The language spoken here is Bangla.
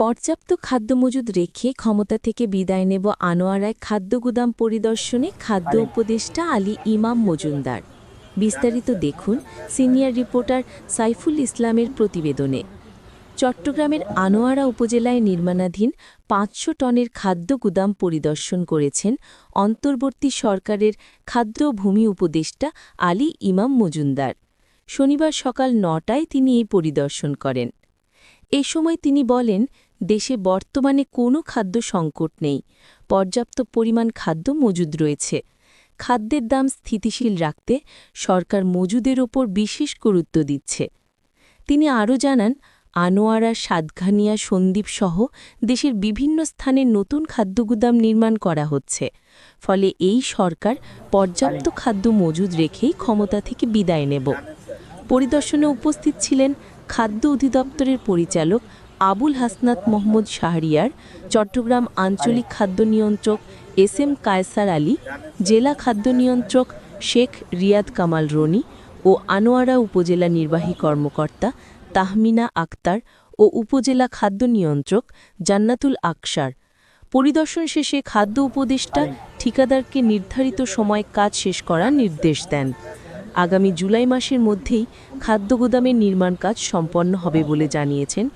পর্যাপ্ত খাদ্য মজুদ রেখে ক্ষমতা থেকে বিদায় নেব আনোয়ারায় খাদ্য গুদাম পরিদর্শনে খাদ্য উপদেষ্টা আলী ইমাম মজুমদার। বিস্তারিত দেখুন সিনিয়র রিপোর্টার সাইফুল ইসলামের প্রতিবেদনে। চট্টগ্রামের আনোয়ারা উপজেলায় নির্মাণাধীন পাঁচশো টনের খাদ্য গুদাম পরিদর্শন করেছেন অন্তর্বর্তী সরকারের খাদ্য ভূমি উপদেষ্টা আলী ইমাম মজুমদার। শনিবার সকাল নটায় তিনি এই পরিদর্শন করেন। এ সময় তিনি বলেন দেশে বর্তমানে কোনো খাদ্য সংকট নেই। পর্যাপ্ত পরিমাণ খাদ্য মজুদ রয়েছে। খাদ্যের দাম স্থিতিশীল রাখতে সরকার মজুদের ওপর বিশেষ গুরুত্ব দিচ্ছে। তিনি আরও জানান, আনোয়ারা, সাতঘানিয়া সন্দ্বীপসহ দেশের বিভিন্ন স্থানে নতুন খাদ্য গুদাম নির্মাণ করা হচ্ছে। ফলে এই সরকার পর্যাপ্ত খাদ্য মজুদ রেখেই ক্ষমতা থেকে বিদায় নেব। পরিদর্শনে উপস্থিত ছিলেন খাদ্য অধিদপ্তরের পরিচালক আবুল হাসনাত মোহাম্মদ শাহরিয়ার, চট্টগ্রাম আঞ্চলিক খাদ্য নিয়ন্ত্রক এস এম কায়সার আলী, জেলা খাদ্য নিয়ন্ত্রক শেখ রিয়াদ কামাল রনি ও আনোয়ারা উপজেলা নির্বাহী কর্মকর্তা তাহমিনা আক্তার ও উপজেলা খাদ্য নিয়ন্ত্রক জান্নাতুল আকসার। পরিদর্শন শেষে খাদ্য উপদেষ্টা ঠিকাদারকে নির্ধারিত সময় কাজ শেষ করার নির্দেশ দেন। আগামী জুলাই মাসের মধ্যেই খাদ্য গুদামের নির্মাণ কাজ সম্পন্ন হবে বলে জানিয়েছেন